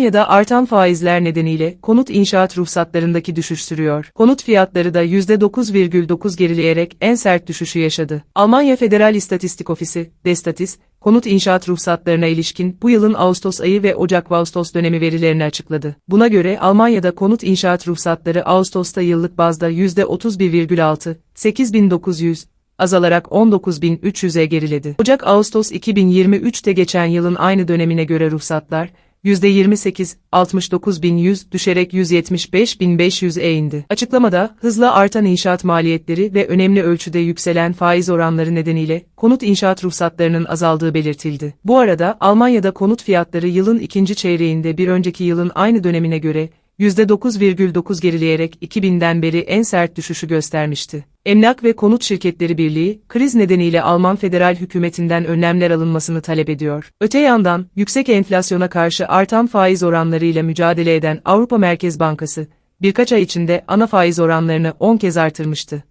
Almanya'da artan faizler nedeniyle konut inşaat ruhsatlarındaki düşüş sürüyor. Konut fiyatları da %9,9 gerileyerek en sert düşüşü yaşadı. Almanya Federal İstatistik Ofisi, Destatis, konut inşaat ruhsatlarına ilişkin bu yılın Ağustos ayı ve Ocak-Ağustos dönemi verilerini açıkladı. Buna göre Almanya'da konut inşaat ruhsatları Ağustos'ta yıllık bazda %31,6, 8900, azalarak 19.300'e geriledi. Ocak-Ağustos 2023'te geçen yılın aynı dönemine göre ruhsatlar, %28, 69.100 düşerek 175.500'e indi. Açıklamada, hızla artan inşaat maliyetleri ve önemli ölçüde yükselen faiz oranları nedeniyle konut inşaat ruhsatlarının azaldığı belirtildi. Bu arada Almanya'da konut fiyatları yılın ikinci çeyreğinde bir önceki yılın aynı dönemine göre %9,9 gerileyerek 2000'den beri en sert düşüşü göstermişti. Emlak ve Konut Şirketleri Birliği, kriz nedeniyle Alman federal hükümetinden önlemler alınmasını talep ediyor. Öte yandan, yüksek enflasyona karşı artan faiz oranlarıyla mücadele eden Avrupa Merkez Bankası, birkaç ay içinde ana faiz oranlarını 10 kez artırmıştı.